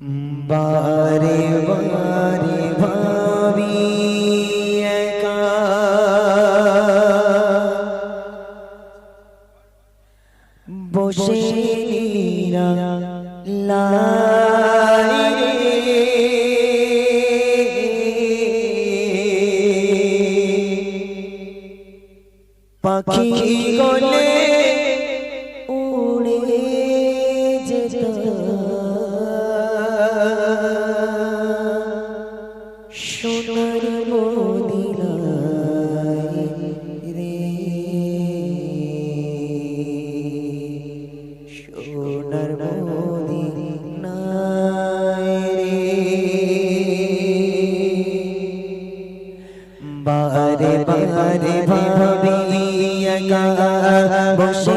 বারে বারে ভাবি একা। বসে পাখি গলে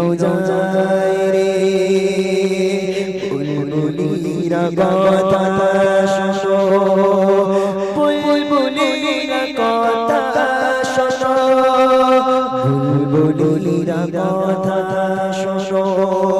রোজায় রে বুলবুলিরা কথা শোনো বুলবুলিরা কথা শোনো বুলবুলিরা কথা শোনো।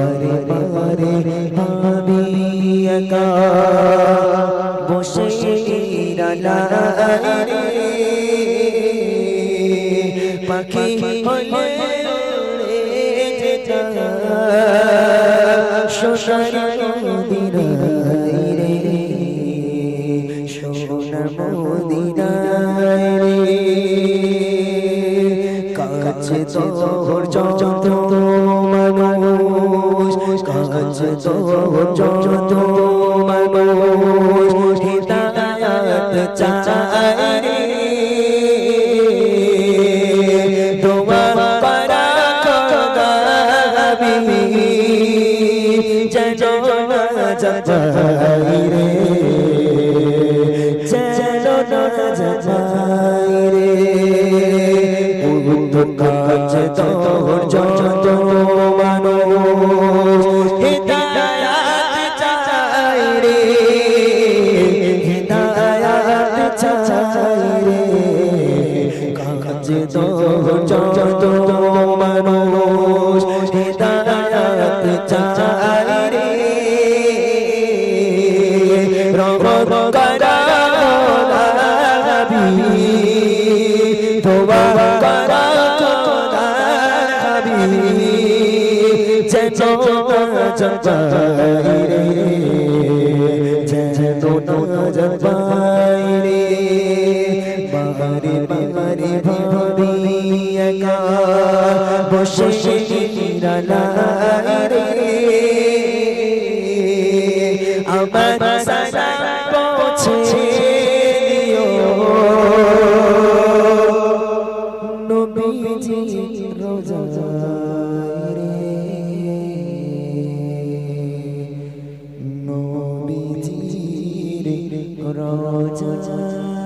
বারে পারে ভাবি একা। বসে পাখি হলে উড়ে যেতা তোর যত মানুষ হিদায়াত চায় রে দোয়া করা বিবি যেন না যাই রে না রে তোর যত চাই রে রহম করা তোবা করা নবী যেন জবাই রে যেন জবাই রে ভাবি একা। বসে আমার সালাম পৌঁছে দিও। নবীজি রোজায় রে নবীজি রোজায়